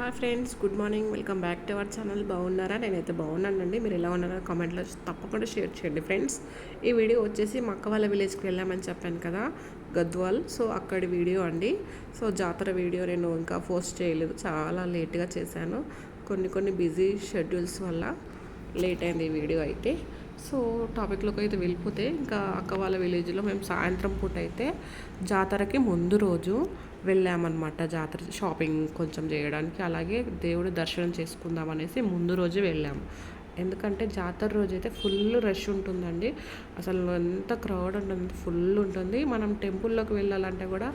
Hi friends good morning. Welcome back to our channel. బాగున్నారా? నేనైతే బాగున్నానండి. మీరు ఎలా ఉన్నారో కామెంట్లో తప్పకుండా షేర్ చేయండి ఫ్రెండ్స్. ఈ వీడియో వచ్చేసి మా వాళ్ళ విలేజ్కి వెళ్ళామని చెప్పాను కదా గద్వాల్. సో అక్కడి వీడియో అండి. సో జాతర వీడియో నేను ఇంకా పోస్ట్ చేయలేదు. చాలా లేట్గా చేశాను. కొన్ని కొన్ని బిజీ షెడ్యూల్స్ వల్ల లేట్ అయింది ఈ వీడియో అయితే. సో టాపిక్లోకి అయితే వెళ్ళిపోతే ఇంకా అక్క వాళ్ళ విలేజ్లో మేము సాయంత్రం పూట అయితే జాతరకి ముందు రోజు వెళ్ళామన్నమాట జాతర షాపింగ్ కొంచెం చేయడానికి. అలాగే దేవుడి దర్శనం చేసుకుందాం అనేసి ముందు రోజు వెళ్ళాము. ఎందుకంటే జాతర రోజు అయితే ఫుల్ రష్ ఉంటుందండి. అసలు ఎంత క్రౌడ్ ఉంటుంది ఫుల్ ఉంటుంది. మనం టెంపుల్లోకి వెళ్ళాలంటే కూడా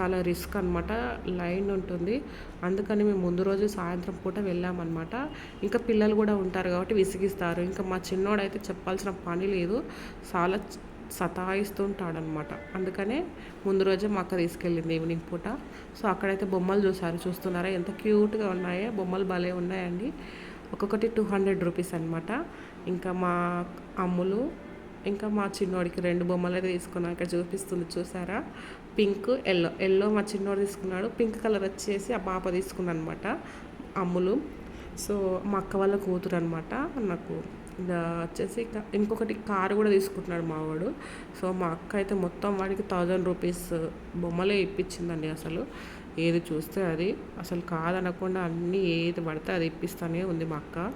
చాలా రిస్క్ అనమాట లైన్ ఉంటుంది. అందుకని మేము ముందు రోజు సాయంత్రం పూట వెళ్ళామన్నమాట. ఇంకా పిల్లలు కూడా ఉంటారు కాబట్టి విసిగిస్తారు. ఇంకా మా చిన్నోడైతే చెప్పాల్సిన పని లేదు. చాలా సతాయిస్తుంటాడనమాట. అందుకనే ముందు రోజే మా అక్క తీసుకెళ్ళింది ఈవినింగ్ పూట. సో అక్కడైతే బొమ్మలు చూసారు చూస్తున్నారా? ఎంత క్యూట్గా ఉన్నాయో. బొమ్మలు భలే ఉన్నాయండి. ఒక్కొక్కటి టూ హండ్రెడ్ రూపీస్ అనమాట ఇంకా మా అమ్ములు ఇంకా మా చిన్నోడికి రెండు బొమ్మలు అయితే తీసుకున్నాను ఇక్కడ చూపిస్తుంది చూసారా? Pink yellow. ఎల్లో మా చిన్నోడు తీసుకున్నాడు. పింక్ కలర్ వచ్చేసి ఆ పాప తీసుకున్నాను అనమాట అమ్ములు. సో మా అక్క వాళ్ళ కూతురు అనమాట నాకు వచ్చేసి ఇంకొకటి కారు కూడా తీసుకుంటున్నాడు మావాడు. సో మా అక్క అయితే మొత్తం వాడికి థౌజండ్ రూపీస్ బొమ్మలే ఇప్పించిందండి అసలు. ఏది చూస్తే అది. అసలు కాదనకుండా అన్నీ ఏది పడితే అది ఇప్పిస్తానే ఉంది మా అక్క.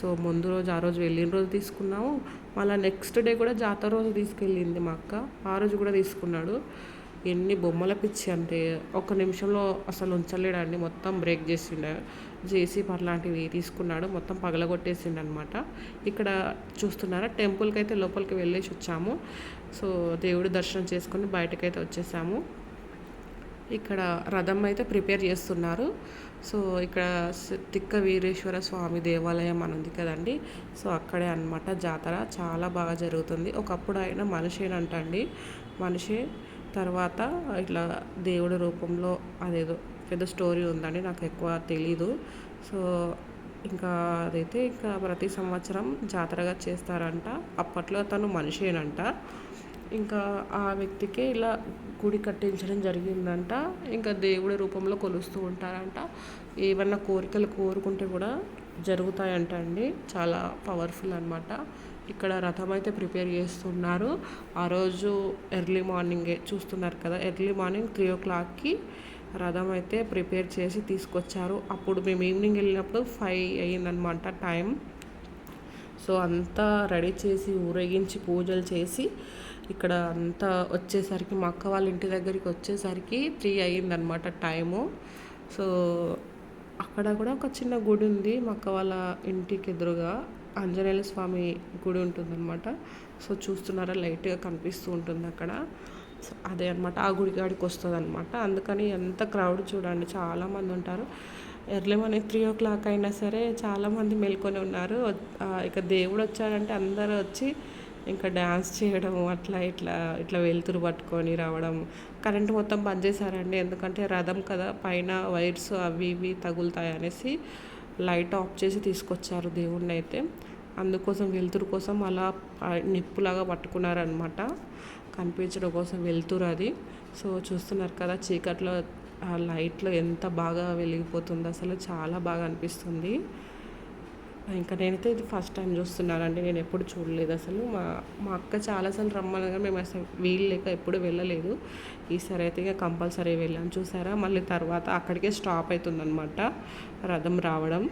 సో ముందు రోజు ఆ రోజు వెళ్ళిన రోజు తీసుకున్నాము. మళ్ళీ నెక్స్ట్ డే కూడా జాతర రోజు తీసుకెళ్ళింది మా అక్క. ఆ రోజు కూడా తీసుకున్నాడు. ఎన్ని బొమ్మల పిచ్చి అంటే ఒక నిమిషంలో అసలు ఉంచలేడండి మొత్తం బ్రేక్ చేసిండ. జేసీ అలాంటివి తీసుకున్నాడు. మొత్తం పగలగొట్టేసిండు అనమాట ఇక్కడ చూస్తున్నారా టెంపుల్కి అయితే లోపలికి వెళ్ళేసి వచ్చాము. సో దేవుడి దర్శనం చేసుకుని బయటకైతే వచ్చేసాము. ఇక్కడ రథం అయితే ప్రిపేర్ చేస్తున్నారు. సో ఇక్కడ తిక్క వీరేశ్వర స్వామి దేవాలయం అని ఉంది కదండి. సో అక్కడే అనమాట జాతర. చాలా బాగా జరుగుతుంది. ఒకప్పుడు ఆయన మనిషేనంటండి. మనిషే మనిషి తర్వాత ఇట్లా దేవుడి రూపంలో అదేదో పెద్ద స్టోరీ ఉందండి నాకు ఎక్కువ తెలీదు. సో ఇంకా అదైతే ఇంకా ప్రతి సంవత్సరం జాతరగా చేస్తారంట. అప్పట్లో తను మనిషేనంట. ఇంకా ఆ వ్యక్తికి ఇలా గుడి కట్టించడం జరిగిందంట. ఇంకా దేవుడి రూపంలో కొలుస్తూ ఉంటారంట. ఏమన్నా కోరికలు కోరుకుంటే కూడా జరుగుతాయంట అండి. చాలా పవర్ఫుల్ అనమాట ఇక్కడ రథం అయితే ప్రిపేర్ చేస్తున్నారు. ఆ రోజు ఎర్లీ మార్నింగే చూస్తున్నారు కదా ఎర్లీ మార్నింగ్ త్రీ ఓ క్లాక్కి రథం అయితే ప్రిపేర్ చేసి తీసుకొచ్చారు. అప్పుడు మేము ఈవినింగ్ వెళ్ళినప్పుడు ఫైవ్ అయ్యిందనమాట టైం సో అంతా రెడీ చేసి ఊరేగించి పూజలు చేసి ఇక్కడ అంతా వచ్చేసరికి మా అక్క వాళ్ళ ఇంటి దగ్గరికి వచ్చేసరికి త్రీ అయ్యిందనమాట టైము. సో అక్కడ కూడా ఒక చిన్న గుడి ఉంది మా అక్క వాళ్ళ ఇంటికి ఎదురుగా. ఆంజనేయ స్వామి గుడి ఉంటుందన్నమాట. సో చూస్తున్నారా లైట్గా కనిపిస్తూ ఉంటుంది అక్కడ. అదే అనమాట ఆ గుడి కాడికి వస్తుంది అనమాట అందుకని ఎంత క్రౌడ్ చూడండి చాలామంది ఉంటారు. Early morning three o'clock అయినా సరే చాలామంది మేల్కొని ఉన్నారు. ఇక దేవుడు వచ్చాడంటే అందరూ వచ్చి ఇంకా డ్యాన్స్ చేయడం అట్లా ఇట్లా ఇట్లా వెలుతురు పట్టుకొని రావడం. కరెంట్ మొత్తం బంద్ చేశారండి. ఎందుకంటే రథం కదా పైన వైర్స్ అవి ఇవి తగులుతాయి అనేసి లైట్ ఆఫ్ చేసి తీసుకొచ్చారు దేవుణ్ణి అయితే అందుకోసం వెలుతురు కోసం అలా నిప్పులాగా పట్టుకున్నారనమాట కనిపించడం కోసం వెలుతురు అది. సో చూస్తున్నారు కదా చీకట్లో ఆ లైట్లో ఎంత బాగా వెలిగిపోతుందో అసలు చాలా బాగా అనిపిస్తుంది. ఇంకా నేనైతే ఇది ఫస్ట్ టైం చూస్తున్నానండి. నేను ఎప్పుడు చూడలేదు అసలు. మా మా అక్క చాలాసార్లు రమ్మనగా మేము అసలు వీలు లేక ఎప్పుడు వెళ్ళలేదు. ఈసారి అయితే ఇక కంపల్సరీ వెళ్ళాం. చూసారా? మళ్ళీ తర్వాత అక్కడికే స్టాప్ అవుతుందన్నమాట రథం రావడం.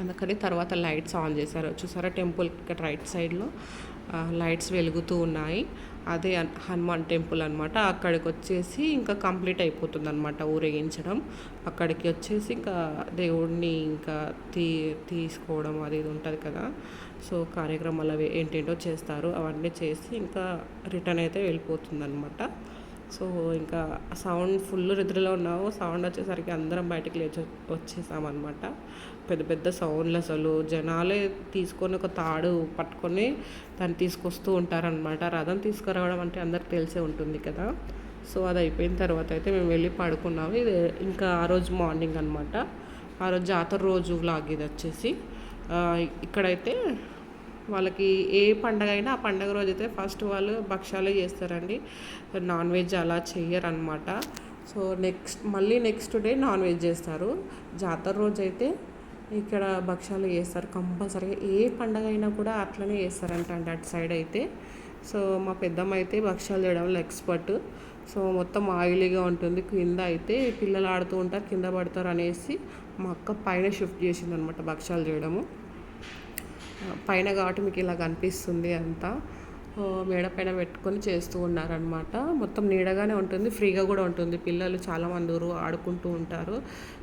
అందుకని తర్వాత లైట్స్ ఆన్ చేశారు. చూసారా? టెంపుల్ ఇక్కడ రైట్ సైడ్లో లైట్స్ వెలుగుతూ ఉన్నాయి. అదే హనుమాన్ టెంపుల్ అనమాట అక్కడికి వచ్చేసి ఇంకా కంప్లీట్ అయిపోతుంది అనమాట ఊరేగించడం. అక్కడికి వచ్చేసి ఇంకా దేవుడిని ఇంకా తీ తీసుకోవడం అది ఇది ఉంటుంది కదా. సో కార్యక్రమాలు అవి ఏంటేంటో చేస్తారు. అవన్నీ చేసి ఇంకా రిటర్న్ అయితే వెళ్ళిపోతుంది అనమాట సో ఇంకా సౌండ్ ఫుల్ నిద్రలో ఉన్నాము. సౌండ్ వచ్చేసరికి అందరం బయటకు లేచి వచ్చేసామన్నమాట. పెద్ద పెద్ద సౌండ్లు అసలు. జనాలే తీసుకొని ఒక తాడు పట్టుకొని దాన్ని తీసుకొస్తూ ఉంటారనమాట రథం తీసుకురావడం అంటే అందరికి తెలిసే ఉంటుంది కదా. సో అది అయిపోయిన తర్వాత అయితే మేము వెళ్ళి పడుకున్నాము. ఇది ఇంకా ఆ రోజు మార్నింగ్ అనమాట ఆ రోజు జాతర రోజు లాగ్ ఇది వచ్చేసి. ఇక్కడైతే వాళ్ళకి ఏ పండగ అయినా ఆ పండగ రోజు అయితే ఫస్ట్ వాళ్ళు భక్ష్యాలు చేస్తారండి. నాన్ వెజ్ అలా చెయ్యరనమాట సో నెక్స్ట్ మళ్ళీ నెక్స్ట్ డే నాన్ వెజ్ చేస్తారు. జాతర రోజు అయితే ఇక్కడ భక్ష్యాలు చేస్తారు. కంపల్సరీగా ఏ పండగ అయినా కూడా అట్లనే చేస్తారంట అండి అటు సైడ్ అయితే. సో మా పెద్దమ్మ అయితే భక్షాలు చేయడంలో ఎక్స్పర్ట్. సో మొత్తం ఆయిలీగా ఉంటుంది. కింద అయితే పిల్లలు ఆడుతూ ఉంటారు కింద పడతారు అనేసి మా అక్క పైన షిఫ్ట్ చేసింది అనమాట భక్షాలు చేయడము. పైన కాబట్టి మీకు ఇలా కనిపిస్తుంది అంతా మేడ పైన పెట్టుకొని చేస్తూ ఉన్నారనమాట మొత్తం నీడగానే ఉంటుంది ఫ్రీగా కూడా ఉంటుంది. పిల్లలు చాలామంది ఊరు ఆడుకుంటూ ఉంటారు.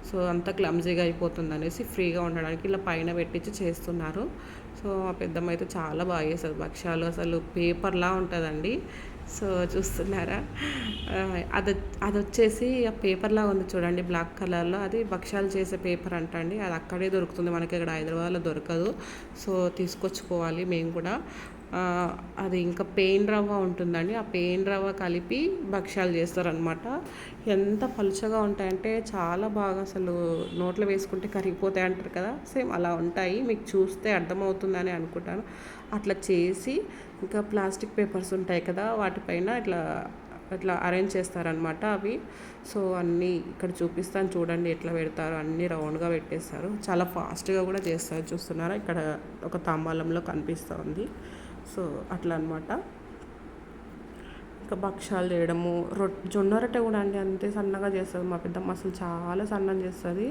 సో అంత క్లమ్జీగా అయిపోతుంది అనేసి ఫ్రీగా ఉండడానికి ఇలా పైన పెట్టించి చేస్తున్నారు. సో మా పెద్దమ్మ అయితే చాలా బాగా చేస్తుంది. భక్ష్యాలు అసలు పేపర్లా ఉంటుందండి. సో చూస్తున్నారా? అది అది వచ్చేసి ఆ పేపర్లా ఉంది చూడండి బ్లాక్ కలర్లో. అది భక్ష్యాలు చేసే పేపర్ అంటండి. అది అక్కడే దొరుకుతుంది మనకి ఇక్కడ హైదరాబాద్లో దొరకదు. సో తీసుకొచ్చుకోవాలి మేము కూడా. అది ఇంకా పెయిన్ రవ్వ ఉంటుందండి. ఆ పెయిన్ రవ్వ కలిపి భక్ష్యాలు చేస్తారనమాట ఎంత పలుచగా ఉంటాయంటే చాలా బాగా అసలు నోట్లో వేసుకుంటే కరిగిపోతాయి అంటారు కదా. సేమ్ అలా ఉంటాయి. మీకు చూస్తే అర్థమవుతుందని అనుకుంటాను. అట్లా చేసి ఇంకా ప్లాస్టిక్ పేపర్స్ ఉంటాయి కదా వాటిపైన ఇట్లా ఇట్లా అరేంజ్ చేస్తారనమాట అవి. సో అన్నీ ఇక్కడ చూపిస్తాను. చూడండి ఎట్లా పెడతారు. అన్నీ రౌండ్గా పెట్టేస్తారు. చాలా ఫాస్ట్గా కూడా చేస్తారు. చూస్తున్నారా? ఇక్కడ ఒక తాంబాలంలో కనిపిస్తుంది. సో అట్లా అనమాట ఇంకా భక్షాలు చేయడము రొ జొన్న రొట్టె కూడా అండి అంతే సన్నగా చేస్తుంది మా పెద్దమ్మ. అసలు చాలా సన్నం చేస్తుంది.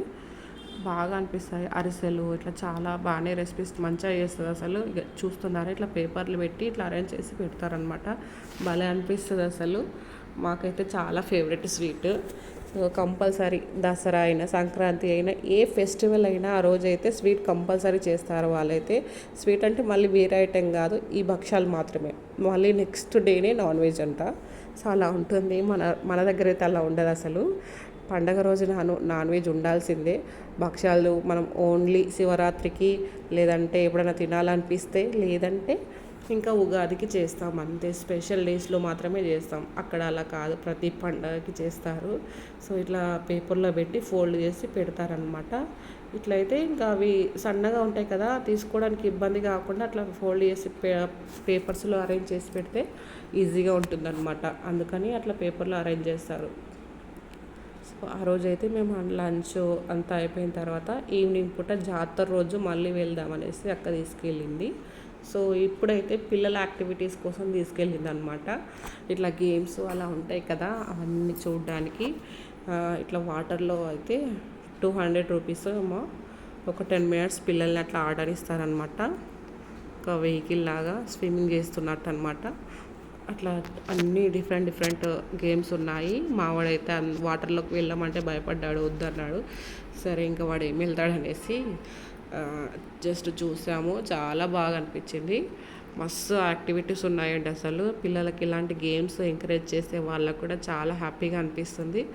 బాగా అనిపిస్తాయి. అరిసెలు ఇట్లా చాలా బాగానే రెసిపీస్ మంచిగా చేస్తుంది అసలు. ఇక చూస్తున్నారు ఇట్లా పేపర్లు పెట్టి ఇట్లా అరేంజ్ చేసి పెడతారనమాట. భలే అనిపిస్తుంది అసలు. మాకైతే చాలా ఫేవరెట్ స్వీట్ కంపల్సరీ దసరా అయినా సంక్రాంతి అయినా ఏ ఫెస్టివల్ అయినా ఆ రోజైతే స్వీట్ కంపల్సరీ చేస్తారు వాళ్ళైతే. స్వీట్ అంటే మళ్ళీ వేరే ఐటెం కాదు ఈ భక్ష్యాలు మాత్రమే. మళ్ళీ నెక్స్ట్ డేనే నాన్ వెజ్ అంట. సో అలా ఉంటుంది. మన మన దగ్గర అయితే అలా ఉండదు అసలు. పండగ రోజు నాన్ నాన్ వెజ్ ఉండాల్సిందే. భక్ష్యాలు మనం ఓన్లీ శివరాత్రికి లేదంటే ఎప్పుడైనా తినాలనిపిస్తే లేదంటే ఇంకా ఉగాదికి చేస్తాం అంతే. స్పెషల్ డేస్లో మాత్రమే చేస్తాం. అక్కడ అలా కాదు. ప్రతి పండగకి చేస్తారు. సో ఇట్లా పేపర్లో పెట్టి ఫోల్డ్ చేసి పెడతారనమాట ఇట్లయితే ఇంకా అవి సన్నగా ఉంటాయి కదా తీసుకోవడానికి ఇబ్బంది కాకుండా అట్లా ఫోల్డ్ చేసి పే పేపర్స్లో అరేంజ్ చేసి పెడితే ఈజీగా ఉంటుందన్నమాట. అందుకని అట్లా పేపర్లో అరేంజ్ చేస్తారు. సో ఆ రోజు అయితే మేము లంచ్ అంతా అయిపోయిన తర్వాత ఈవినింగ్ పూట జాతర రోజు మళ్ళీ వెళ్దామనేసి అక్క తీసుకెళ్ళింది. సో ఇప్పుడైతే పిల్లల యాక్టివిటీస్ కోసం తీసుకెళ్ళింది అనమాట ఇట్లా గేమ్స్ అలా ఉంటాయి కదా అవన్నీ చూడడానికి. ఇట్లా వాటర్లో అయితే టూ హండ్రెడ్ రూపీస్ ఏమో ఒక టెన్ మినిట్స్ పిల్లల్ని అట్లా ఆడనిస్తారనమాట ఒక వెహికల్ లాగా స్విమ్మింగ్ చేస్తున్నట్టు అనమాట అట్లా అన్ని డిఫరెంట్ డిఫరెంట్ గేమ్స్ ఉన్నాయి. మావాడైతే వాటర్లోకి వెళ్ళామంటే భయపడ్డాడు వద్దన్నాడు. సరే ఇంకా వాడు ఏమి వెళ్తాడనేసి జస్ట్ చూసాము. చాలా బాగా అనిపించింది. మస్తు యాక్టివిటీస్ ఉన్నాయండి అసలు. పిల్లలకి ఇలాంటి గేమ్స్ ఎంకరేజ్ చేసే వాళ్ళకు కూడా చాలా హ్యాపీగా అనిపిస్తుంది.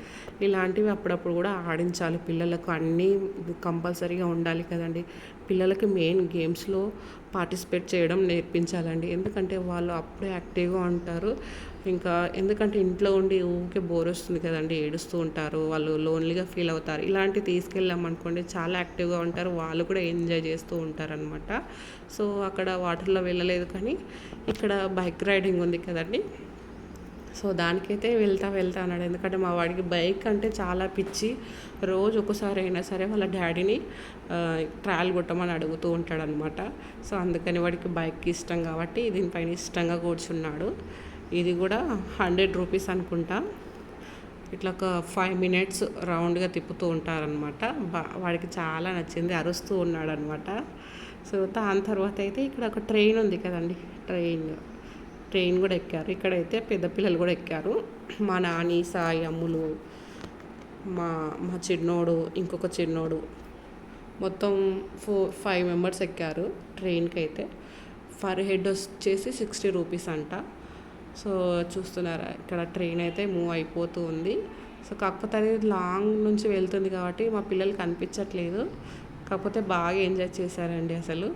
ఇలాంటివి అప్పుడప్పుడు కూడా ఆడించాలి. పిల్లలకు అన్నీ కంపల్సరీగా ఉండాలి కదండి. పిల్లలకి మెయిన్ గేమ్స్లో పార్టిసిపేట్ చేయడం నేర్పించాలండి. ఎందుకంటే వాళ్ళు అప్పుడే యాక్టివ్గా ఉంటారు. ఇంకా ఎందుకంటే ఇంట్లో ఉండి ఊరికే బోర్ వస్తుంది కదండి ఏడుస్తూ ఉంటారు వాళ్ళు లోన్లీగా ఫీల్ అవుతారు. ఇలాంటివి తీసుకెళ్ళామనుకోండి చాలా యాక్టివ్గా ఉంటారు వాళ్ళు కూడా ఎంజాయ్ చేస్తూ ఉంటారనమాట సో అక్కడ వాటర్లో వెళ్ళలేదు కానీ ఇక్కడ బైక్ రైడింగ్ ఉంది కదండి. సో దానికైతే వెళ్తా వెళ్తా అన్నాడు. ఎందుకంటే మా వాడికి బైక్ అంటే చాలా పిచ్చి. రోజు ఒకసారి అయినా సరే వాళ్ళ డాడీని ట్రయల్ కొట్టమని అడుగుతూ ఉంటాడనమాట సో అందుకని వాడికి బైక్ ఇష్టం కాబట్టి దీనిపైన ఇష్టంగా కూర్చున్నాడు. ఇది కూడా హండ్రెడ్ రూపీస్ అనుకుంటా. ఇట్లా ఒక ఫైవ్ మినిట్స్ రౌండ్గా తిప్పుతూ ఉంటారనమాట బా వాడికి చాలా నచ్చింది అరుస్తూ ఉన్నాడనమాట సో దాని తర్వాత అయితే ఇక్కడ ఒక ట్రైన్ ఉంది కదండి ట్రైన్. ట్రైన్ కూడా ఎక్కారు. ఇక్కడైతే పెద్ద పిల్లలు కూడా ఎక్కారు. మా నాని సాయి అమ్ములు మా మా చిన్నోడు ఇంకొక చిన్నోడు. మొత్తం ఫోర్ ఫైవ్ మెంబర్స్ ఎక్కారు ట్రైన్కి అయితే ఫర్ హెడ్ వచ్చేసి సిక్స్టీ రూపీస్ అంట. సో చూస్తున్నారా. ఇక్కడ ట్రైన్ అయితే మూవ్ అయిపోతూ ఉంది. సో కాకపోతే అది లాంగ్ నుంచి వెళ్తుంది కాబట్టి మా పిల్లలు కనిపించట్లేదు. కాకపోతే బాగా ఎంజాయ్ చేశారండి అసలు.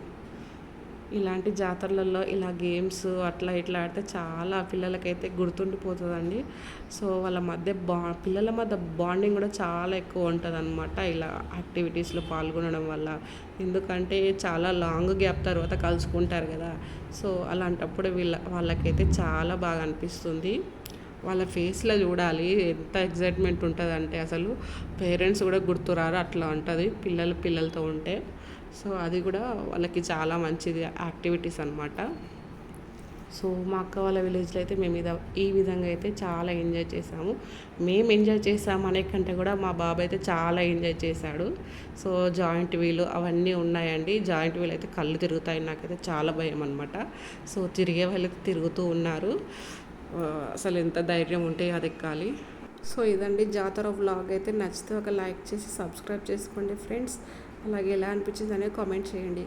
ఇలాంటి జాతరలలో ఇలా గేమ్స్ అట్లా ఇట్లా ఆడితే చాలా పిల్లలకైతే గుర్తుండిపోతుందండి. సో వాళ్ళ మధ్య బా పిల్లల మధ్య బాండింగ్ కూడా చాలా ఎక్కువ ఉంటుంది అనమాట ఇలా యాక్టివిటీస్లో పాల్గొనడం వల్ల. ఎందుకంటే చాలా లాంగ్ గ్యాప్ తర్వాత కలుసుకుంటారు కదా. సో అలాంటప్పుడు వీళ్ళ వాళ్ళకైతే చాలా బాగా అనిపిస్తుంది. వాళ్ళ ఫేస్లో చూడాలి. ఎంత ఎగ్జైట్మెంట్ ఉంటుంది అంటే అసలు. పేరెంట్స్ కూడా గుర్తురారు అట్లా ఉంటుంది. పిల్లలు పిల్లలతో ఉంటే. సో అది కూడా వాళ్ళకి చాలా మంచిది యాక్టివిటీస్ అనమాట సో మా అక్క వాళ్ళ విలేజ్లో అయితే మేము ఇద ఈ విధంగా అయితే చాలా ఎంజాయ్ చేసాము. మేము ఎంజాయ్ చేసాము అనే కంటే కూడా మా బాబు అయితే చాలా ఎంజాయ్ చేశాడు. సో జాయింట్ వీలు అవన్నీ ఉన్నాయండి. జాయింట్ వీల్ అయితే కళ్ళు తిరుగుతాయి నాకైతే చాలా భయం అనమాట సో తిరిగే వాళ్ళకి తిరుగుతూ ఉన్నారు. అసలు ఎంత ధైర్యం ఉంటే అది ఎక్కాలి. సో ఇదండి జాతర వ్లాగ్. అయితే నచ్చితే ఒక లైక్ చేసి సబ్స్క్రైబ్ చేసుకోండి ఫ్రెండ్స్. అలాగే ఎలా అనిపించింది అనేది కామెంట్ చేయండి.